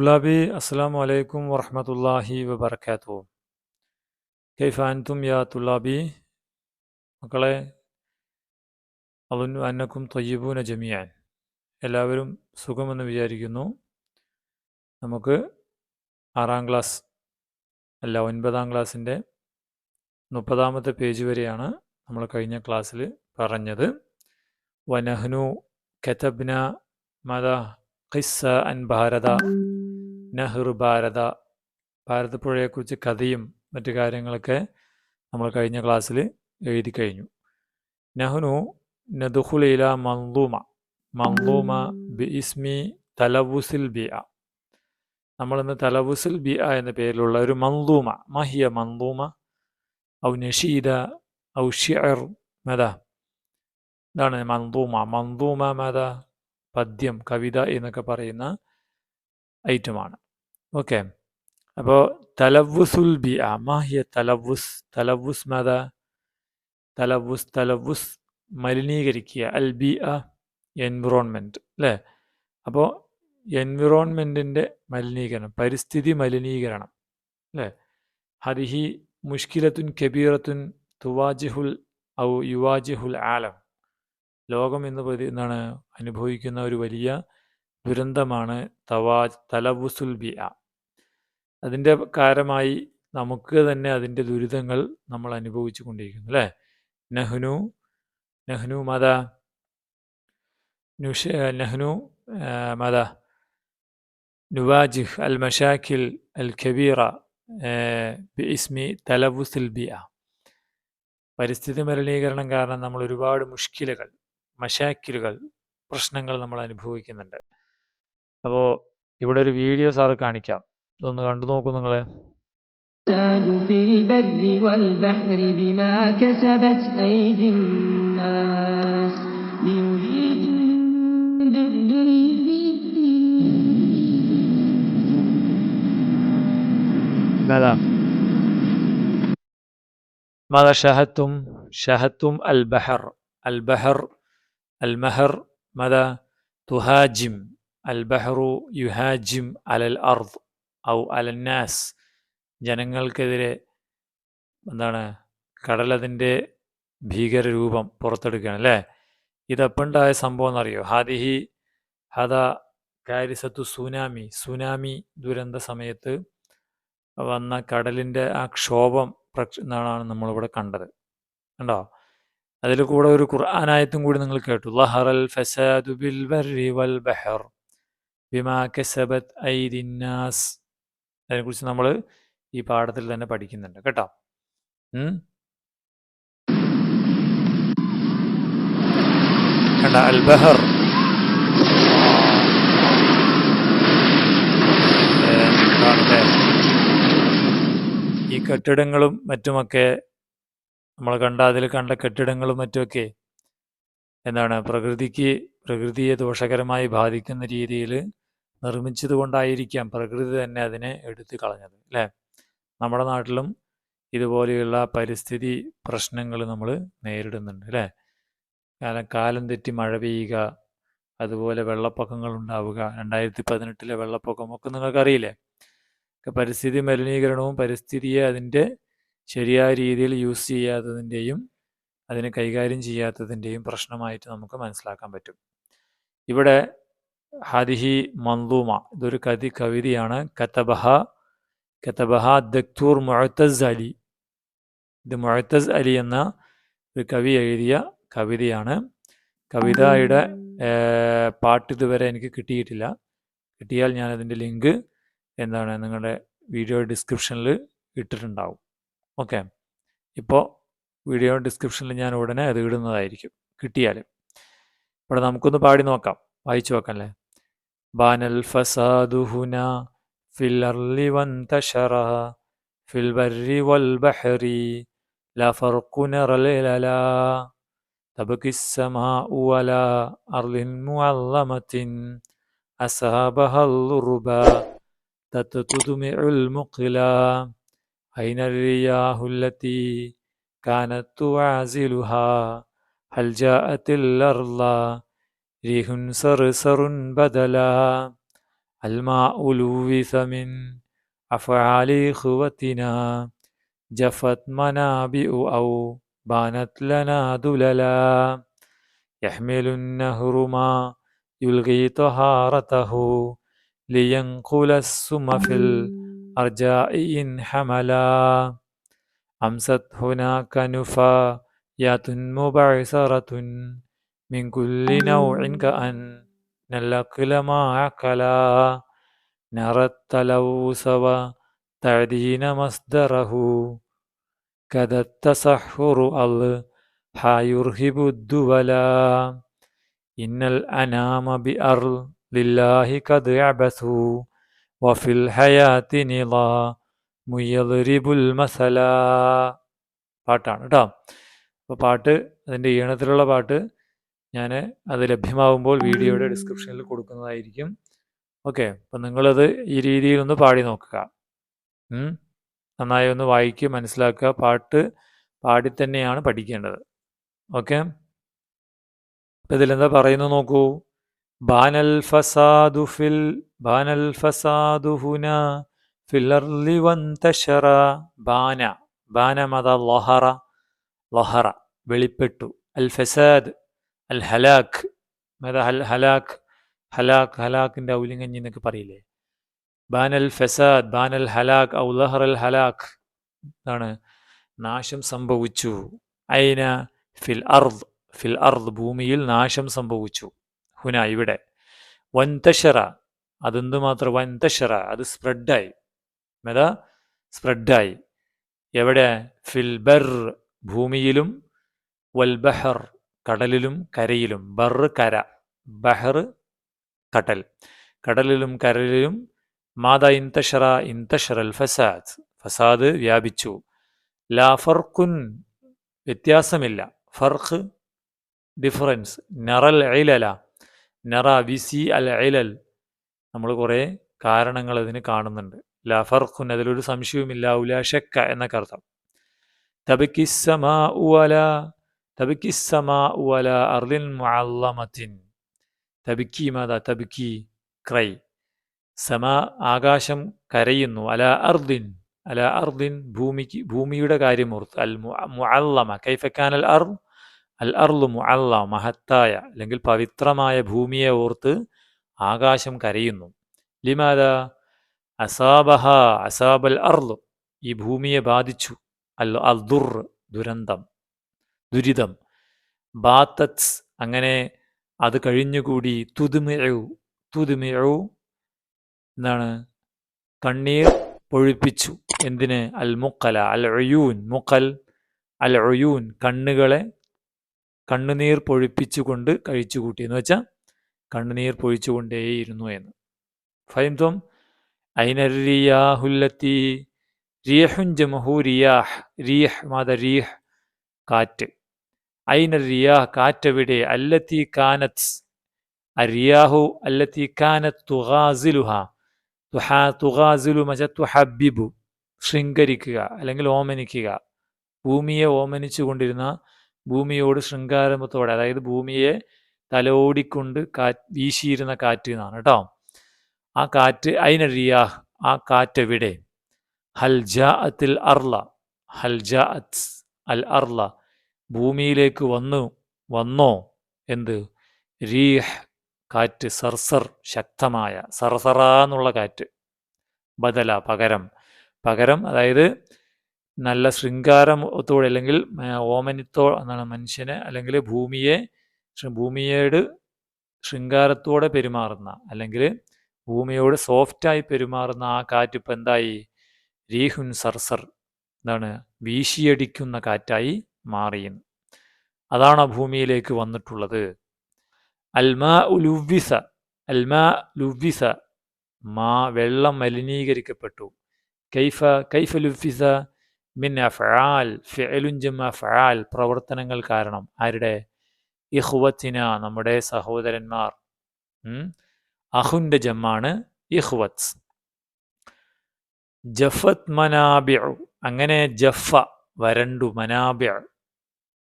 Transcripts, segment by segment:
طلابي السلام عليكم ورحمة الله وبركاته كيف أنتم يا طلابي മക്കളെ അതൊന്നു അന്നക്കും തൊയ്യബൂന ജമിയാൻ എല്ലാവരും സുഖമെന്ന് വിചാരിക്കുന്നു നമുക്ക് ആറാം ക്ലാസ് അല്ല ഒൻപതാം ക്ലാസ്സിൻ്റെ മുപ്പതാമത്തെ പേജ് വരെയാണ് നമ്മൾ കഴിഞ്ഞ ക്ലാസ്സിൽ പറഞ്ഞത് വനഹ്നു കതബ്ന മത ഖിസ്സ അൻ ഭാരത നെഹ്ർ ഭാരത ഭാരതപ്പുഴയെക്കുറിച്ച് കഥയും മറ്റു കാര്യങ്ങളൊക്കെ നമ്മൾ കഴിഞ്ഞ ക്ലാസ്സിൽ എഴുതി കഴിഞ്ഞു. നഹ്നു ഇല മന്ദൂമ മന്ദൂമ ബി ഇസ്മി തലവുസിൽ ബി അ നമ്മളിന്ന് തലവുസിൽ ബി അ എന്ന പേരിലുള്ള ഒരു മന്ദൂമ മഹിയ മന്ദൂമ ഔ നഷീദ ഔ ഷിഅർ മത. ഇതാണ് മന്ദൂമ മന്ദൂമ മത പദ്യം കവിത എന്നൊക്കെ പറയുന്ന ഐറ്റമാണ്. ഓക്കെ. അപ്പോൾ തലവുസുൽ ബി ആ മാഹിയ തലവുസ് തലവുസ് മത തലവുസ് തലവുസ് മലിനീകരിക്കുക അൽ ബി അ എൻവിറോൺമെന്റ് അല്ലേ അപ്പോൾ എൻവിറോൺമെന്റിന്റെ മലിനീകരണം പരിസ്ഥിതി മലിനീകരണം അല്ലേ ഹരിഹി മുഷ്കിലത്തുൻ കബീറത്തുൻ തുവാജിഹുൽ ഔ യുവാജിഹുൽ ആലം. ലോകം എന്ന് പ്രതി എന്താണ്? അനുഭവിക്കുന്ന ഒരു വലിയ ദുരന്തമാണ് തവാ തലവുസുൽ ബി അ അതിന്റെ കാരമായി നമുക്ക് തന്നെ അതിന്റെ ദുരിതങ്ങൾ നമ്മൾ അനുഭവിച്ചു കൊണ്ടിരിക്കുന്നു അല്ലേ? നഹ്നു നെഹ്നു മത നുഷ നെഹ്നു മത നുവാജിഹ് അൽ മഷാഖിൽ അൽ ഖബീറ ബി ഇസ്മി തലവുസുൽ ബി പരിസ്ഥിതി മലിനീകരണം കാരണം നമ്മൾ ഒരുപാട് മുഷ്കിലുകൾ മഷാക്കിലുകൾ പ്രശ്നങ്ങൾ നമ്മൾ അനുഭവിക്കുന്നുണ്ട്. അപ്പോൾ ഇവിടെ ഒരു വീഡിയോ സാറ് കാണിക്കാം. ഇതൊന്ന് കണ്ടു നോക്കൂ നിങ്ങൾ في البر والبحر بما كسبت أيدي الناس ليذيقهم ماذا ماذا شاهدتم شاهدتم البحر البحر المهر ماذا تهاجم البحر يهاجم على الأرض ഔ അലന്നാസ്. ജനങ്ങൾക്കെതിരെ എന്താണ്? കടലതിന്റെ ഭീകരരൂപം പുറത്തെടുക്കുകയാണ് അല്ലേ? ഇതപ്പുണ്ടായ സംഭവം എന്നറിയോ ഹാദിഹി ഹദ കാരിസത്തു സുനാമി. സുനാമി ദുരന്ത സമയത്ത് വന്ന കടലിന്റെ ആ ക്ഷോഭം പ്രക്ഷാണ് നമ്മളിവിടെ കണ്ടത്. കണ്ടോ? അതിൽ കൂടെ ഒരു ഖുർആനായത്തും കൂടി നിങ്ങൾ കേട്ടു. ലഹറൽ ഫസാദു ബിൽ വൽ ബഹർ ബിമാ കസബത് ഐദിന്നാസ് അതിനെക്കുറിച്ച് നമ്മൾ ഈ പാഠത്തിൽ തന്നെ പഠിക്കുന്നുണ്ട്. കേട്ടോ. കണ്ട അൽബഹർ. ഈ കെട്ടിടങ്ങളും മറ്റുമൊക്കെ നമ്മൾ കണ്ട അതിൽ കണ്ട കെട്ടിടങ്ങളും മറ്റുമൊക്കെ എന്താണ്? പ്രകൃതിക്ക് പ്രകൃതിയെ ദോഷകരമായി ബാധിക്കുന്ന രീതിയിൽ നിർമ്മിച്ചത് കൊണ്ടായിരിക്കാം പ്രകൃതി തന്നെ അതിനെ എടുത്തു കളഞ്ഞത് അല്ലേ? നമ്മുടെ നാട്ടിലും ഇതുപോലെയുള്ള പരിസ്ഥിതി പ്രശ്നങ്ങൾ നമ്മൾ നേരിടുന്നുണ്ട് അല്ലേ? കാരണം കാലം തെറ്റി മഴ പെയ്യുക അതുപോലെ വെള്ളപ്പൊക്കങ്ങൾ ഉണ്ടാവുക രണ്ടായിരത്തി പതിനെട്ടിലെ വെള്ളപ്പൊക്കമൊക്കെ നിങ്ങൾക്കറിയില്ലേ? പരിസ്ഥിതി മലിനീകരണവും പരിസ്ഥിതിയെ അതിന്റെ ശരിയായ രീതിയിൽ യൂസ് ചെയ്യാത്തതിന്റെയും അതിനെ കൈകാര്യം ചെയ്യാത്തതിന്റെയും പ്രശ്നമായിട്ട് നമുക്ക് മനസ്സിലാക്കാൻ പറ്റും. ഇവിടെ ഹദിഹി മന്ദൂമ. ഇതൊരു കതി കവിതയാണ്. കത്തബഹ കത്തബഹ ദക്തൂർ മൊഴത്തസ് അലി. ഇത് മൊഴത്തസ് അലി എന്ന ഒരു കവി എഴുതിയ കവിതയാണ്. കവിതയുടെ പാട്ട് ഇതുവരെ എനിക്ക് കിട്ടിയിട്ടില്ല. കിട്ടിയാൽ ഞാൻ അതിന്റെ ലിങ്ക് എന്താണ് നിങ്ങളുടെ വീഡിയോ ഡിസ്ക്രിപ്ഷനിൽ ഇട്ടിട്ടുണ്ടാവും. ഓക്കെ. ഇപ്പോൾ വീഡിയോ ഡിസ്ക്രിപ്ഷനിൽ ഞാൻ ഉടനെ അത് ഇടുന്നതായിരിക്കും. കിട്ടിയാൽ. ഇവിടെ നമുക്കൊന്ന് പാടി നോക്കാം. വായിച്ചു നോക്കാം അല്ലേ? بان الفساد هنا في الأرض وانتشر في البر والبحر لا فرق نرى لا. تبكي السماء ولا أرض معلمة أسهابها الغربا تتدمع المقلا أين الرياح التي كانت تعازلها؟ هل جاءت الأرض ريح صرصر بدلا. الماء لوث من أفعال إخوتنا. جفت منابئ أو بانت لنا دللا. يحمل النهر ما يلغي طهارته لينقل السم في الأرجاء إن حملا. أمست هناك نفايات مبعثرة من كل نوع كأن الأقل ما عقلا نرى التلوث وتعدين مصدره كذا التصحر الحا يرهب الدولا إن الأنام بأرض لله قد يعبثوا وفي الحياة نظام يضرب المثلا പാട്ടാണ് കേട്ടോ അപ്പോൾ പാട്ട് അതിൻ്റെ ഈണത്തിലുള്ള പാട്ട് ഞാൻ അത് ലഭ്യമാകുമ്പോൾ വീഡിയോയുടെ ഡിസ്ക്രിപ്ഷനിൽ കൊടുക്കുന്നതായിരിക്കും. ഓക്കെ അപ്പം നിങ്ങളത് ഈ രീതിയിൽ ഒന്ന് പാടി നോക്കുക. നന്നായി ഒന്ന് വായിക്കുക മനസ്സിലാക്കുക. പാട്ട് പാടി തന്നെയാണ് പഠിക്കേണ്ടത്. ഓക്കെ അപ്പം ഇതിലെന്താ പറയുന്നു നോക്കൂ? ബാനൽ ഫസാദു ഫിൽ ബാനൽ ഫസാദു ഹുന ഫിലർലി വന്തശറ ബാന ബാന മത ലൊഹറ ലൊഹറ വെളിപ്പെട്ടു. അൽ ഫസാദ്. അൽ ഹലാഖ് അൽ ഹലാഖ് ഹലാഖ് ഹലാഖിന്റെ ഔലിംഗഞ്ഞി എന്നൊക്കെ പറയില്ലേ? ബാനൽ ഫസാദ് ബാനൽ ഹലാഖ് ഔലഹർ അൽ ഹലാഖ്. എന്താണ് നാശം സംഭവിച്ചു. അയിന ഫിൽ അർദ് ഫിൽ അർദ് ഭൂമിയിൽ നാശം സംഭവിച്ചു. ഹുന ഇവിടെ. വന്തശറ അതെന്ത് മാത്രം വന്തശറ അത് സ്പ്രെഡായി. മെതാ? സ്പ്രെഡായി. എവിടെ? ഫിൽ ബർ ഭൂമിയിലും വൽ ബഹർ. കടലിലും കരയിലും ബർ കര ബഹർ കടൽ. കടലിലും കരയിലും മാത ഇന്തഷറ ഇന്തഷറൽ ഫസാദ് ഫസാദ് വ്യാപിച്ചു. ലാ ഫർഖുൻ വ്യത്യാസമില്ല. ഫർഖ് ഡിഫറൻസ്. നറൽ ഇലല. നറ വിസി അൽ ഇലൽ. നമ്മൾ കുറേ കാരണങ്ങൾ അതിന് കാണുന്നുണ്ട്. ലാ ഫർഖുൻ അതിലൊരു സംശയവുമില്ല. ഉല ഷെക്ക എന്നൊക്കെ അർത്ഥം. തബിക്കിസ്സമാ ഉവല തബിക്കിസ്സമാ ഉവല അർലിൻ മുഅല്ലമത്തിൻ തബിക്കി മാതാ തബിക്കി ക്രൈ സമ ആകാശം കരയുന്നു അല അർദിൻ അല അർദിൻ ഭൂമിക്ക് ഭൂമിയുടെ കാര്യമോർത്ത് അൽ മുഅല്ലമ. കൈഫക്കാൻ അൽ അർ അൽ അർലു മുഅല്ല മഹത്തായ അല്ലെങ്കിൽ പവിത്രമായ ഭൂമിയെ ഓർത്ത് ആകാശം കരയുന്നു. ലിമാദ? അസാബഹ. അസാബൽ അർലു ഈ ഭൂമിയെ ബാധിച്ചു. അൽ അൽ ദുർ ദുരന്തം. ദുരിതം. ബാത്തത്സ് അങ്ങനെ അത് കഴിഞ്ഞുകൂടി തുതുമിഴു തുതുമിഴു എന്നാണ് കണ്ണീർ പൊഴിപ്പിച്ചു. എന്തിന്? അൽ മുക്കല അൽ ഒയൂൻ മുക്കൽ അൽ ഒയൂൻ കണ്ണുകളെ കണ്ണുനീർ പൊഴിപ്പിച്ചുകൊണ്ട് കഴിച്ചുകൂട്ടി എന്ന് വെച്ചാൽ കണ്ണുനീർ പൊഴിച്ചുകൊണ്ടേയിരുന്നു എന്ന്. ഫൈംതം ഐനറിയാഹുല്ലത്തി റിയഹുൻ ജമഹു റിയാഹ് റിയഹ് മാത കാറ്റ്. ഐന റിയാഹ് കാറ്റവിടെ അല്ലത്തി കാനത് അരിയാഹു അല്ലത്തി കാനത് തുഹാസിലുഹ തുഹാ തുഹാസിലു മച്ച തുഹബിബു ശൃംഗരിക്കുക അല്ലെങ്കിൽ ഓമനിക്കുക. ഭൂമിയെ ഓമനിച്ചു കൊണ്ടിരുന്ന ഭൂമിയോട് ശൃംഗാരംഭത്തോടെ അതായത് ഭൂമിയെ തലോടിക്കൊണ്ട് കാറ്റ് വീശിയിരുന്ന കാറ്റ് എന്നാണ് കേട്ടോ. ആ കാറ്റ് അയിന റിയാഹ് ആ കാറ്റ് എവിടെ ഹൽ ജാഅത്തിൽ അർല ഹൽജ അൽ അർല ഭൂമിയിലേക്ക് വന്നു വന്നോ എന്ത്? രീഹ് കാറ്റ് സർസർ ശക്തമായ സർസറ എന്നുള്ള കാറ്റ്. ബദല പകരം. പകരം അതായത് നല്ല ശൃംഗാരത്തോടെ അല്ലെങ്കിൽ ഓമനിത്തോ എന്നാണ് മനുഷ്യനെ അല്ലെങ്കിൽ ഭൂമിയെ ഭൂമിയോട് ശൃംഗാരത്തോടെ പെരുമാറുന്ന അല്ലെങ്കിൽ ഭൂമിയോട് സോഫ്റ്റായി പെരുമാറുന്ന ആ കാറ്റ് ഇപ്പം എന്തായി? രീഹുൻ സർസർ എന്താണ് വീശിയടിക്കുന്ന കാറ്റായി മാറിയെന്ന്. അതാണ് ഭൂമിയിലേക്ക് വന്നിട്ടുള്ളത്. അൽമാ ലുവിസ അൽമാ ലുവിസ മാ വെള്ളം മലിനീകരിക്കപ്പെട്ടു. കൈഫ കൈഫ ലുഫിസ മിൻ അഫാൽ ഫിഅലുഞ്ചം ഫാൽ പ്രവർത്തനങ്ങൾ കാരണം. ആരുടെ? ഇഹ്വത്തിന നമ്മുടെ സഹോദരന്മാർ. അഹുന്റെ ജമ്മാണ് ഇഹ്വത്ത് ജഫത് മനാബിഉ അങ്ങനെ ജഫ വരണ്ടു മനാബിഅ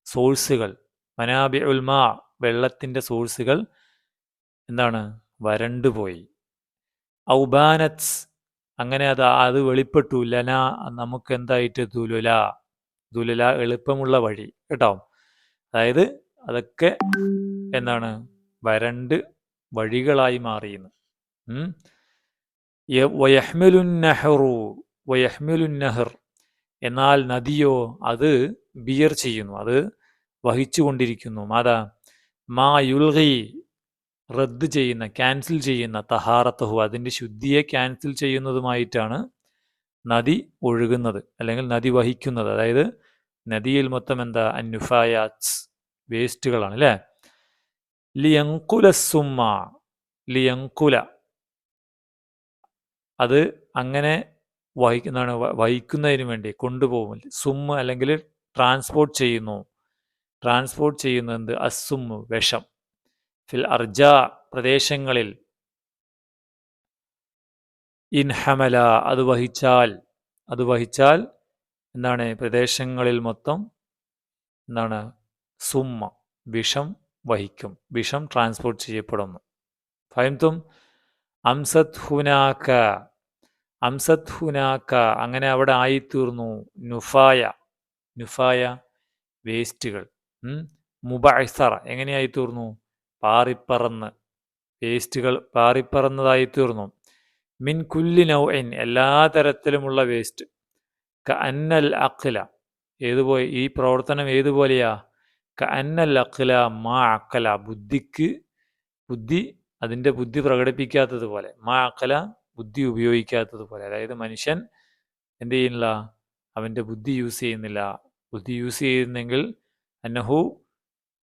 സോഴ്സുകൾ. മനാബി ഉൽമാ വെള്ളത്തിന്റെ സോഴ്സുകൾ എന്താണ്? വരണ്ടുപോയി ഔബാനത്സ് അങ്ങനെ അത് അത് വെളിപ്പെട്ടു. ലന നമുക്ക് എന്തായിട്ട് ദുലുല? ദുലുല എളുപ്പമുള്ള വഴി കേട്ടോ? അതായത് അതൊക്കെ എന്താണ്? വരണ്ട് വഴികളായി മാറിയെന്ന്. വയഹ്മിലുന്നഹറു വയഹ്മിലുന്നഹർ എന്നാൽ നദിയോ അത് ബിയർ ചെയ്യുന്നു. അത് വഹിച്ചുകൊണ്ടിരിക്കുന്നു. മാതാ മാ യുൽഹി റദ്ദ് ചെയ്യുന്ന ക്യാൻസൽ ചെയ്യുന്ന തഹാറത്തഹു അതിന്റെ ശുദ്ധിയെ ക്യാൻസൽ ചെയ്യുന്നതുമായിട്ടാണ് നദി ഒഴുകുന്നത് അല്ലെങ്കിൽ നദി വഹിക്കുന്നത്. അതായത് നദിയിൽ മൊത്തം എന്താ? അന്യുഫായാസ് വേസ്റ്റുകളാണ് അല്ലേ? ലിയങ്കുല സുമ്മ ലിയങ്കുല. അത് അങ്ങനെ വഹിക്കുന്നതാണ് വഹിക്കുന്നതിന് വേണ്ടി കൊണ്ടുപോകും. സുമ്മ അല്ലെങ്കിൽ ട്രാൻസ്പോർട്ട് ചെയ്യുന്നു. ട്രാൻസ്പോർട്ട് ചെയ്യുന്നത് എന്ത് അസും വിഷം. ഫിൽ അർജ പ്രദേശങ്ങളിൽ ഇൻഹമല അത് വഹിച്ചാൽ അത് വഹിച്ചാൽ എന്താണ്? പ്രദേശങ്ങളിൽ മൊത്തം എന്താണ്? സുമ്മ വിഷം വഹിക്കും. വിഷം ട്രാൻസ്പോർട്ട് ചെയ്യപ്പെടുന്നു. ഫൈംതും അംസത് ഹുനാക്ക അംസത് ഹുനാക്ക അങ്ങനെ അവിടെ ആയിത്തീർന്നു. നുഫായ നുഫായ വേസ്റ്റുകൾ മുബൈസറ എങ്ങനെയായിത്തീർന്നു? പാറിപ്പറന്ന് വേസ്റ്റുകൾ പാറിപ്പറന്നതായി തീർന്നു മിൻ കുല്ലി നൗഇൻ എല്ലാ തരത്തിലുമുള്ള വേസ്റ്റ്. ക അന്നൽ അഖില ഏതുപോലെ ഈ പ്രവർത്തനം ഏതുപോലെയാ? ക അന്നൽ അഖില മാ അക്കല ബുദ്ധിക്ക് ബുദ്ധി അതിന്റെ ബുദ്ധി പ്രകടിപ്പിക്കാത്തതുപോലെ. മാ അക്കല ബുദ്ധി ഉപയോഗിക്കാത്തതുപോലെ. അതായത് മനുഷ്യൻ എന്ത് ചെയ്യുന്നില്ല? അവന്റെ ബുദ്ധി യൂസ് ചെയ്യുന്നില്ല. ബുദ്ധി യൂസ് ചെയ്യുന്നെങ്കിൽ അന്നഹു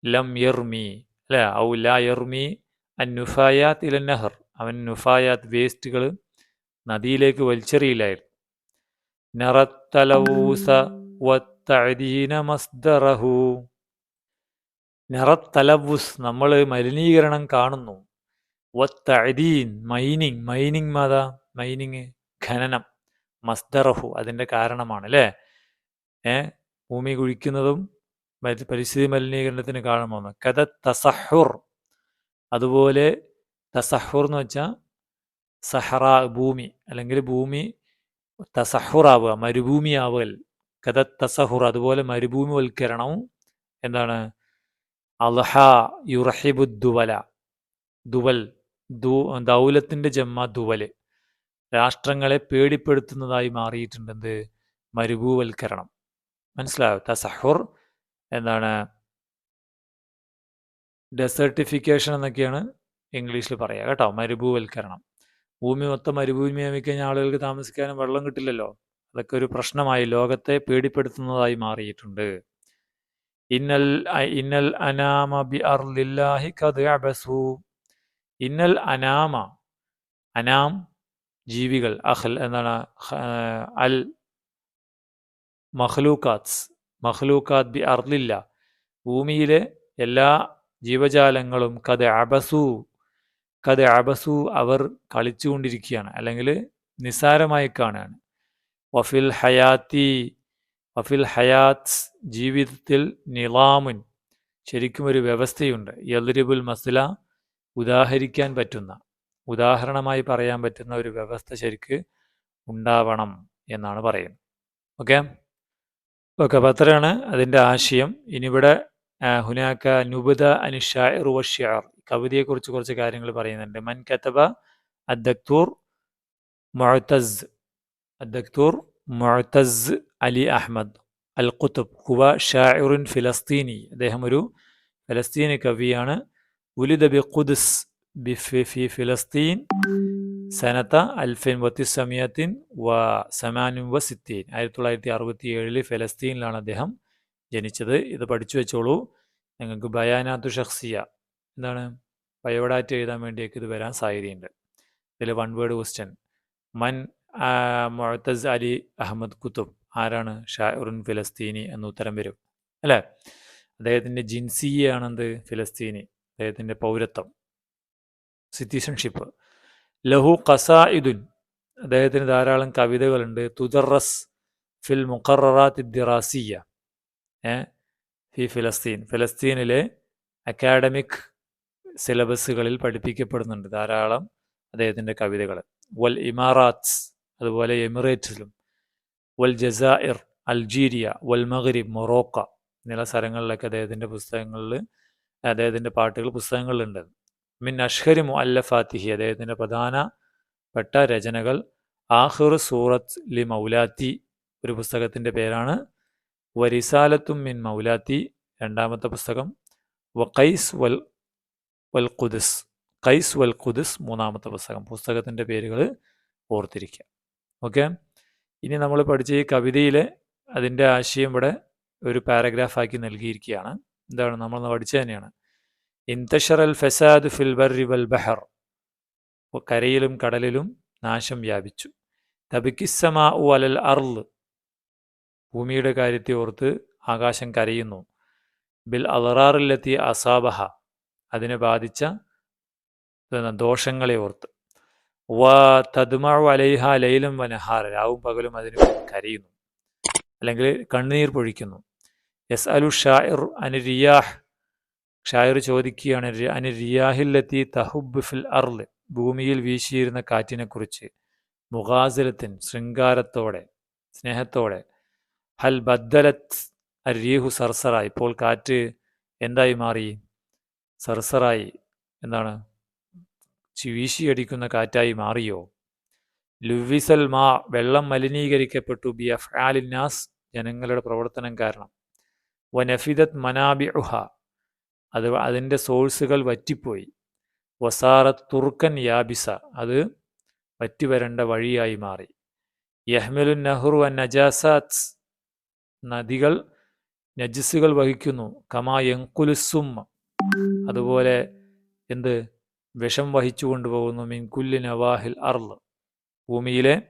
ലം യർമി അല്ലെ? ഔ ലാ യർമി അൻ നുഫായാത്ത് ഇല നഹർ. അവൻ നുഫായാത്ത് വേസ്റ്റുകൾ നദിയിലേക്ക് വലിച്ചെറിയില്ലായിരുന്നു. നറത്തലവൂസ മസ്ദറഹു. നിറത്തലവുസ് നമ്മൾ മലിനീകരണം കാണുന്നു. വത്തഅദീൻ മൈനിങ്. മൈനിങ് മാതാ? മൈനിങ് ഖനനം. മസ്ദറഹു അതിന്റെ കാരണമാണ് അല്ലേ ഏ? ഭൂമി കുഴിക്കുന്നതും പരിസ്ഥിതി മലിനീകരണത്തിന് കാരണമാണ് കഥ തസഹുർ. അതുപോലെ തസഹുർ എന്ന് വെച്ചാൽ സഹറ ഭൂമി. അല്ലെങ്കിൽ ഭൂമി തസഹുറാവുക മരുഭൂമിയാവൽ കഥ തസഹുർ അതുപോലെ മരുഭൂമിവൽക്കരണവും എന്താണ്? അൽഹ യുറഹിബു ദുവല. ദുവൽ ദൗലത്തിന്റെ ജമ്മ ദുവൽ. രാഷ്ട്രങ്ങളെ പേടിപ്പെടുത്തുന്നതായി മാറിയിട്ടുണ്ട് എന്ത് മരുഭൂവൽക്കരണം. മനസ്സിലാവും തസഹുർ എന്താണ് ഡെസർട്ടിഫിക്കേഷൻ എന്നൊക്കെയാണ് ഇംഗ്ലീഷിൽ പറയുക കേട്ടോ മരുഭൂവൽക്കരണം. ഭൂമി മൊത്തം മരുഭൂമിയായി കഴിഞ്ഞാൽ ആളുകൾക്ക് താമസിക്കാനും വെള്ളം കിട്ടില്ലല്ലോ. അതൊക്കെ ഒരു പ്രശ്നമായി ലോകത്തെ പേടിപ്പെടുത്തുന്നതായി മാറിയിട്ടുണ്ട്. ഇന്നൽ ഇന്നൽ അനാമ ബി അർലില്ലാഹി അബസു. ഇന്നൽ അനാമ അനാം ജീവികൾ അഹൽ എന്നാണ് അൽ മഹ്ലൂക്കാത്സ് മഹ്ലൂക്കാത്ത് ബി അർലില്ല ഭൂമിയിലെ എല്ലാ ജീവജാലങ്ങളും കഥ അബസു കഥ അബസു അവർ കളിച്ചുകൊണ്ടിരിക്കുകയാണ് അല്ലെങ്കിൽ നിസ്സാരമായി കാണുകയാണ്. വഫിൽ ഹയാത്തി വഫിൽ ഹയാത്ത് ജീവിതത്തിൽ നിളാമുൻ ശരിക്കും ഒരു വ്യവസ്ഥയുണ്ട്. യദ്രിബുൽ മസ്ല ഉദാഹരിക്കാൻ പറ്റുന്ന ഉദാഹരണമായി പറയാൻ പറ്റുന്ന ഒരു വ്യവസ്ഥ ശരിക്ക് ഉണ്ടാവണം എന്നാണ് പറയുന്നത്. ഓക്കെ? ഓക്കെ അപ്പോൾ അത്രയാണ് അതിന്റെ ആശയം. ഇനിവിടെ ഹുനാക്ക നുബുദ അനുഷായർ വഷിയാർ കവിതയെക്കുറിച്ച് കുറച്ച് കാര്യങ്ങൾ പറയുന്നുണ്ട്. മൻ കത്തബ അദ്ദക്തൂർ മൊഴത്തസ് അദ്ദക്തൂർ മൊഴത്തസ് അലി അഹമ്മദ് അൽ ഖുത്തുബ് ഹുവ ഷാഇറുൻ ഫിലസ്തീനി. അദ്ദേഹം ഒരു ഫലസ്തീനി കവിയാണ്. ഉലിദബി ഖുദ്സ് വത്തിസമിയത്തിൻ വ സമാനും വ സിത്തീൻ ആയിരത്തി തൊള്ളായിരത്തി അറുപത്തി ഏഴിൽ ഫലസ്തീനിലാണ് അദ്ദേഹം ജനിച്ചത്. ഇത് പഠിച്ചു വെച്ചോളൂ. നിങ്ങൾക്ക് ബയാനാത്തു ഷഖ്സിയ എന്താണ്? ബയോഡാറ്റ എഴുതാൻ വേണ്ടിയൊക്കെ ഇത് വരാൻ സാധ്യതയുണ്ട്. ഇതിൽ വൺ വേർഡ് ക്വസ്റ്റ്യൻ മൻ മൊഴത്തസ് അലി അഹമ്മദ് കുത്തുബ് ആരാണ്? ഷാറുൻ ഫിലസ്തീനി എന്ന് ഉത്തരം വരും. അല്ലേ? അദ്ദേഹത്തിന്റെ ജിൻസിയാണെന്ത് ഫിലസ്തീനി. അദ്ദേഹത്തിന്റെ പൗരത്വം. സിറ്റിസൺഷിപ്പ്. ലഹു ഖസായിദുൻ അദ്ദേഹത്തിന് ധാരാളം കവിതകളുണ്ട്. തുദറസ് ഫിൽ മുഖറാത്ത് ദിറാസിയ ഫി ഫിലസ്തീൻ. ഫിലസ്തീനിലെ അക്കാഡമിക് സിലബസുകളിൽ പഠിപ്പിക്കപ്പെടുന്നുണ്ട് ധാരാളം അദ്ദേഹത്തിന്റെ കവിതകൾ. വൽ ഇമാറാത്ത്സ് അതുപോലെ എമിറേറ്റ്സിലും വൽ ജസാഇർ അൾജീരിയ വൽ മഗരിബ് മൊറോക്ക എന്നുള്ള സ്ഥലങ്ങളിലൊക്കെ അദ്ദേഹത്തിന്റെ പുസ്തകങ്ങളിൽ അദ്ദേഹത്തിന്റെ പാട്ടുകൾ പുസ്തകങ്ങളിലുണ്ട്. മിൻ അഷ്ഹരി മുഅല്ലഫാത്തിഹി അദ്ദേഹത്തിന്റെ പ്രധാനപ്പെട്ട രചനകൾ. ആഹിർ സൂറത്ത് ലി മൗലാത്തി ഒരു പുസ്തകത്തിന്റെ പേരാണ്. വരിസാലത്തും മിൻ മൗലാത്തി രണ്ടാമത്തെ പുസ്തകം. വ കൈസ് വൽ വൽ ഖുദസ് കൈസ് വൽ ഖുദസ് മൂന്നാമത്തെ പുസ്തകം. പുസ്തകത്തിന്റെ പേരുകൾ ഓർത്തിരിക്കുക ഓക്കെ? ഇനി നമ്മൾ പഠിച്ച ഈ കവിതയിലെ അതിന്റെ ആശയം ഇവിടെ ഒരു പാരഗ്രാഫാക്കി നൽകിയിരിക്കുകയാണ് എന്താണ് നമ്മൾ പഠിച്ച തന്നെയാണ്. ഇൻതഷർ അൽ ഫസാദ് ഫിൽ ബർരി വൽ ബഹർ കരയിലും കടലിലും നാശം വ്യാപിച്ചു. തബിക്കിസ്സമാ ഉ അലൽ അർൾ ഭൂമിയുടെ കാര്യത്തെ ഓർത്ത് ആകാശം കരയുന്നു. ബിൽ അലറാറിലെത്തിയ അസാബഹ. അതിനെ ബാധിച്ച ദോഷങ്ങളെ ഓർത്ത്. വ തദ്മാ അലൈഹ ലൈലും വനഹാർ രാവും പകലും അതിന് കരയുന്നു. അല്ലെങ്കിൽ കണ്ണുനീർ പൊഴിക്കുന്നു. യസ് അലു ഷാഇർ അനി റിയാഹ്. ഷായർ ചോദിക്കുകയാണ് അനിൽ അനി റിയാഹില്ലത്തി തഹുബ് ഫിൽ അർൾ ഭൂമിയിൽ വീശിയിരുന്ന കാറ്റിനെക്കുറിച്ച് മുഖാസിലത്തിൻ ശൃംഗാരത്തോടെ സ്നേഹത്തോടെ ഹൽ ബദ്ദലത്ത് അരീഹു സർസറായി ഇപ്പോൾ കാറ്റ് എന്തായി മാറി? സർസറായി എന്താണ്? വീശിയടിക്കുന്ന കാറ്റായി മാറിയോ? ലുവിസൽ മാ വെള്ളം മലിനീകരിക്കപ്പെട്ടു ബി അഫ്ആലിന്നാസ് ജനങ്ങളുടെ പ്രവർത്തനം കാരണം. വനഫിദത് മനാബിഉഹ അത് അതിന്റെ സോഴ്സുകൾ വറ്റിപ്പോയി. വസാറ തുർക്കൻ യാബിസ അത് വറ്റിവരേണ്ട വഴിയായി മാറി. യഹ്മലു നെഹ്റു അൻ നജാസാത്ത് നദികൾ നജസുകൾ വഹിക്കുന്നു. കമാ യങ്കുലുസുമ്മ അതുപോലെ എന്ത്? വിഷം വഹിച്ചു കൊണ്ടുപോകുന്നു. മിൻകുല്ലി നവാഹിൽ അർൾ. ഭൂമിയിലെ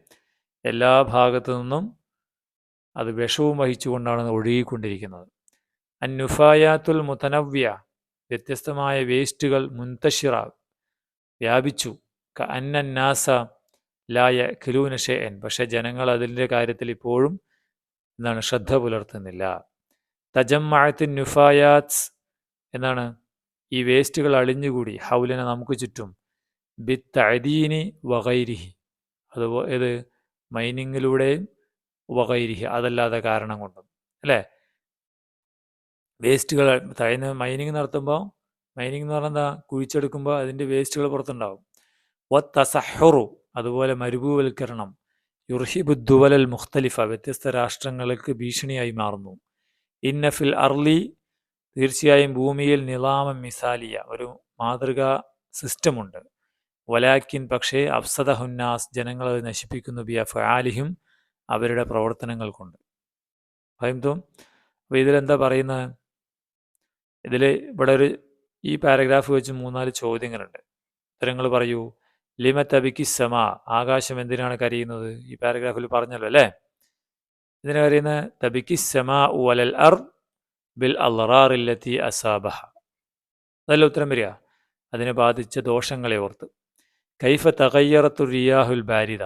എല്ലാ ഭാഗത്തു നിന്നും അത് വിഷവും വഹിച്ചുകൊണ്ടാണ് ഒഴുകിക്കൊണ്ടിരിക്കുന്നത്. അന്നുഫായാത്തുൽ മുതനവ്യ വ്യത്യസ്തമായ വേസ്റ്റുകൾ മുൻതഷിറ വ്യാപിച്ചു. ക അന്നന്നാസ ലായ ഖിലൂന ഷെയൻ പക്ഷെ ജനങ്ങൾ അതിന്റെ കാര്യത്തിൽ ഇപ്പോഴും എന്താണ് ശ്രദ്ധ പുലർത്തുന്നില്ല. തജമ്മാഴത്തിൻ നുഫായാത്സ് എന്നാണ് ഈ വേസ്റ്റുകൾ അളിഞ്ഞുകൂടി. ഹൗലിനെ നമുക്ക് ചുറ്റും. ബിത്തഅദീനി വകൈരിഹി അതുപോലെ ഇത് മൈനിങ്ങിലൂടെയും വകൈരിഹി അതല്ലാതെ കാരണം കൊണ്ടും. അല്ലേ? വേസ്റ്റുകൾ തൈന്ന് മൈനിങ് നടത്തുമ്പോൾ മൈനിങ് എന്ന് പറഞ്ഞാൽ എന്താ കുഴിച്ചെടുക്കുമ്പോൾ അതിന്റെ വേസ്റ്റുകൾ പുറത്തുണ്ടാവും. വ തസഹറു അതുപോലെ മരുഭൂവൽക്കരണം. യുർഹിബുദ്ദുവലൽ മുഖ്തലിഫ വ്യത്യസ്ത രാഷ്ട്രങ്ങൾക്ക് ഭീഷണിയായി മാറുന്നു. ഇന്നഫിൽ അർലി തീർച്ചയായും ഭൂമിയിൽ നിലാമം മിസാലിയ ഒരു മാതൃകാ സിസ്റ്റമുണ്ട്. വലാക്കിൻ പക്ഷേ അഫ്സദ ഹുന്നാസ് ജനങ്ങളത് നശിപ്പിക്കുന്നു ബിയ ഫാലിഹിം അവരുടെ പ്രവർത്തനങ്ങൾ കൊണ്ട് ഫഹിംതും അപ്പോൾ ഇതിലെന്താ പറയുന്നത്? ഇതിൽ ഇവിടെ ഒരു ഈ പാരഗ്രാഫ് വെച്ച് മൂന്നാൽ ചോദ്യങ്ങളുണ്ട്. ഉത്തരങ്ങൾ പറയൂ. ലിമ തബിക്കി സമ ആകാശം എന്തിനാണ് കരയുന്നത്? ഈ പാരഗ്രാഫിൽ പറഞ്ഞല്ലോ അല്ലേ? ഇതിനെ കരയുന്ന? തബിക്കി സമ ഉലൽ അർ ബിൽ അല്ലറാറില്ലത്തി അസാബഹ അതല്ല ഉത്തരം വരിക. അതിനെ ബാധിച്ച ദോഷങ്ങളെ ഓർത്ത്. കൈഫ തകയ്യറത്തു റിയാഹുൽ ബാരിദ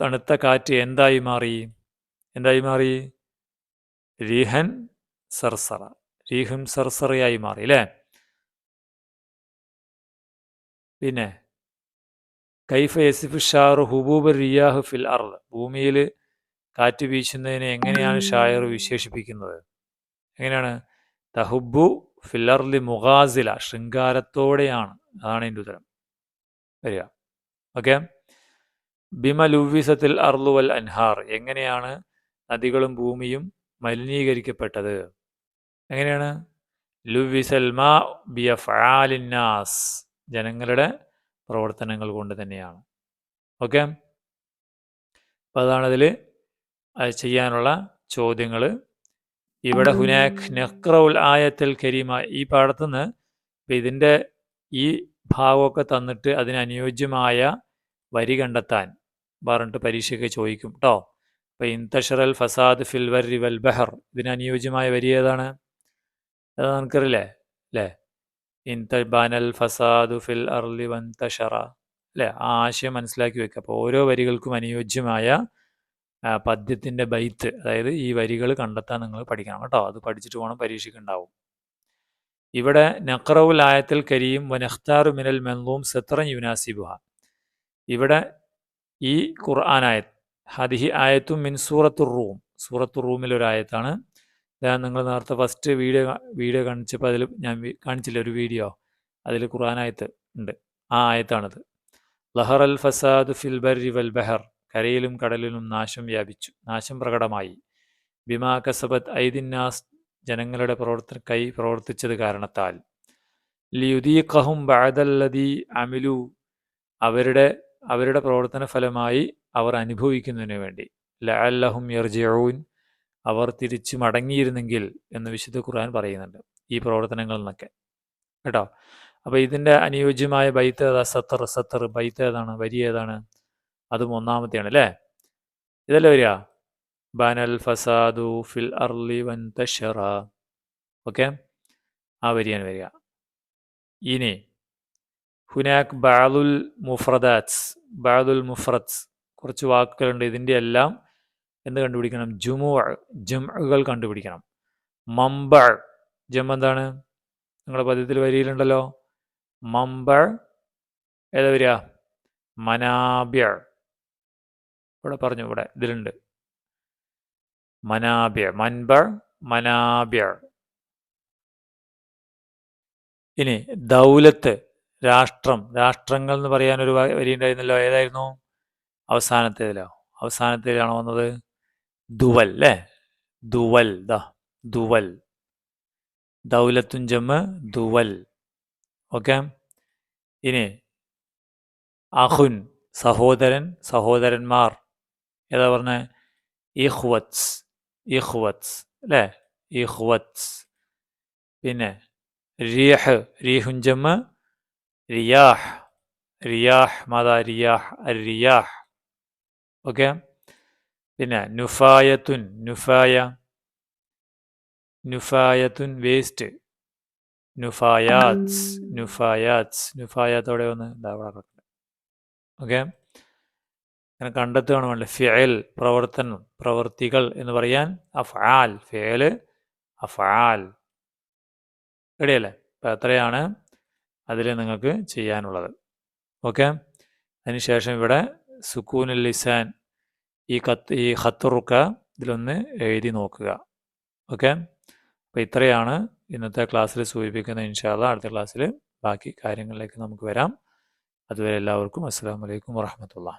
തണുത്ത കാറ്റ് എന്തായി മാറി? എന്തായി മാറി? രീഹൻ സർസറ രീഹും സർസറയായി മാറി അല്ലേ പിന്നെ കൈഫ യസിഫ് ഷാറു ഹുബൂബ് റിയാഹ് ഫിൽ അർദ്? ഭൂമിയിൽ കാറ്റ് വീശുന്നതിനെ എങ്ങനെയാണ് ഷായർ വിശേഷിപ്പിക്കുന്നത്? എങ്ങനെയാണ്? തഹുബു ഫില്ലർലി മുഗാസില ശൃംഗാരത്തോടെയാണ്. അതാണ് എന്റെ ഉത്തരം. വരിക. ഓക്കെ. ബിമലുവിസത്തിൽ അർലുവൽ അൻഹാർ. എങ്ങനെയാണ് നദികളും ഭൂമിയും മലിനീകരിക്കപ്പെട്ടത്? എങ്ങനെയാണ്? ലുവിസൽമാ ബിയഫാലിന്നാസ് ജനങ്ങളുടെ പ്രവർത്തനങ്ങൾ കൊണ്ട് തന്നെയാണ്. ഓക്കെ? അപ്പോൾ അതാണതിൽ അത് ചെയ്യാനുള്ള ചോദ്യങ്ങൾ ഇവിടെ ഹുനാഖ് നെഹ്റൗൽ ആയത്തിൽ കരീമ ഈ പാഠത്തുനിന്ന് ഇപ്പം ഇതിന്റെ ഈ ഭാഗമൊക്കെ തന്നിട്ട് അതിനനുയോജ്യമായ വരി കണ്ടെത്താൻ പറഞ്ഞിട്ട് പരീക്ഷയ്ക്ക് ചോദിക്കും കേട്ടോ അപ്പം ഇൻതഷറൽ ഫസാദ് ഫിൽവർ വൽ ബഹർ. ഇതിനനുയോജ്യമായ വരി ഏതാണ്? അത് നമുക്കറിയില്ലേ? അല്ലേ? ഇൻതബാനൽ ഫസാദു ഫിൽ അർലി വൻ തഷറ. അല്ലേ? ആ ആശയം മനസ്സിലാക്കി വെക്കുക. അപ്പോൾ ഓരോ വരികൾക്കും അനുയോജ്യമായ പദ്യത്തിന്റെ ബൈത്ത് അതായത് ഈ വരികൾ കണ്ടെത്താൻ നിങ്ങൾ പഠിക്കണം കേട്ടോ. അത് പഠിച്ചിട്ട് പോകണം പരീക്ഷയ്ക്ക് ഉണ്ടാവും. ഇവിടെ നഖറവുൽ ആയത്തിൽ കരീം വനഖ്താറു മിനൽ മെൻലൂം സത്രൻ യുനാസിബുഹ. ഇവിടെ ഈ ഖുർആൻ ആയത് ഹദിഹി ആയത്തും മിൻ സൂറത്തു റൂം. ഞാൻ നിങ്ങൾ നേരത്തെ ഫസ്റ്റ് വീഡിയോ വീഡിയോ കാണിച്ചപ്പോൾ അതിൽ ഞാൻ കാണിച്ചില്ല ഒരു വീഡിയോ അതിൽ ഖുർആനായത്ത് ഉണ്ട്. ആ ആയത്താണത്. ലഹർ അൽ ഫസാദ് ഫിൽ ബർരി വൽ ബഹർ. കരയിലും കടലിലും നാശം വ്യാപിച്ചു. നാശം പ്രകടമായി. ബിമാ കസബത്ത് ഐദിന്നാസ് ജനങ്ങളുടെ പ്രവർത്തന കൈ പ്രവർത്തിച്ചത് കാരണത്താൽ. ലിയുദീഖഹും ബാദല്ലദി അമിലു. അവരുടെ അവരുടെ പ്രവർത്തന ഫലമായി അവർ അനുഭവിക്കുന്നതിന് വേണ്ടി. ലഅല്ലഹും യർജിഊൻ. അവർ തിരിച്ചു മടങ്ങിയിരുന്നെങ്കിൽ എന്ന് വിശുദ്ധ ഖുർആൻ പറയുന്നുണ്ട് ഈ പ്രവർത്തനങ്ങളിൽ നിന്നൊക്കെ. കേട്ടോ? അപ്പോൾ ഇതിന്റെ അനുയോജ്യമായ ബൈത്ത് ഏതാ? സത്തർ സത്തർ ബൈത്ത് ഏതാണ്? വരി ഏതാണ്? അതും ഒന്നാമത്തെയാണ് അല്ലേ? ഇതല്ലേ വരിക. ബനൽ ഫസാദു ഫിൽ അർലി വൻ തഷറ. ഓക്കെ? ആ വരിയാണ് വരിക. ഇനി ഹുനാക് ബാദുൽ മുഫ്രദാറ്റ്സ് ബാദുൽ മുഫ്രദ്സ് കുറച്ച് വാക്കുകളുണ്ട് ഇതിന്റെ എല്ലാം എന്ത് കണ്ടുപിടിക്കണം? ജുമു ജംഅുകൾ കണ്ടുപിടിക്കണം. മമ്പ ജം എന്താണ്? നിങ്ങളുടെ പദ്യത്തിൽ വരിയിലുണ്ടല്ലോ. മമ്പ ഏതാ വരിക? മനാബ്യ ഇവിടെ പറഞ്ഞു ഇവിടെ ഇതിലുണ്ട്. മനാബ്യ മൻബ മനാബ്യ ഇനി ദൗലത്ത് രാഷ്ട്രം. രാഷ്ട്രങ്ങൾ എന്ന് പറയാൻ ഒരു വരി ഉണ്ടായിരുന്നല്ലോ. ഏതായിരുന്നു? അവസാനത്തേതിലോ? അവസാനത്തേതിലാണോ വന്നത്? ദുവൽ അല്ലേ ദുവൽ ദ ദുവൽ. ദൗലത്തുൻ ജമ്മ് ദുവൽ. ഓക്കെ? ഇനി അഹുൻ സഹോദരൻ സഹോദരന്മാർ. ഏതാ പറഞ്ഞ? ഇഹ്വത്സ് ഇഹ്വത്സ് അല്ലേ ഇഹ്വത്സ്. പിന്നെ റിയഹ് റീഹുൻ ജമ്മ് റിയാഹ്. റിയാഹ് മാതാ റിയാഹ് റിയാഹ് ഓക്കെ? പിന്നെ നുഫായത്തുൻ നുഫായ നുഫായത്തുൻ വേസ്റ്റ് നുഫായാത്സ് നുഫായാത്സ് നുഫായാത്തോടെ ഒന്ന് ഇതാ അവിടെ കിടക്കുന്നുണ്ട് ഓക്കെ? അങ്ങനെ കണ്ടെത്തുകയാണ് വേണ്ടത്. ഫിയൽ പ്രവർത്തനം പ്രവർത്തികൾ എന്ന് പറയാൻ അഫാൽ ഫിയൽ അഫാൽ റെഡിയല്ലേ? അപ്പം എത്രയാണ് അതിൽ നിങ്ങൾക്ക് ചെയ്യാനുള്ളത്. ഓക്കെ? അതിനുശേഷം ഇവിടെ സുക്കൂനുൽ ലിസാൻ ഈ കത്ത് ഈ ഖത്തുറുക്ക ഇതിലൊന്ന് എഴുതി നോക്കുക. ഓക്കെ? അപ്പോൾ ഇത്രയാണ് ഇന്നത്തെ ക്ലാസ്സിൽ സൂചിപ്പിക്കുന്ന ഇൻഷാല്ല അടുത്ത ക്ലാസ്സിൽ ബാക്കി കാര്യങ്ങളിലേക്ക് നമുക്ക് വരാം. അതുവരെ എല്ലാവർക്കും അസ്സാം വലൈക്കും വാഹമത്തുള്ള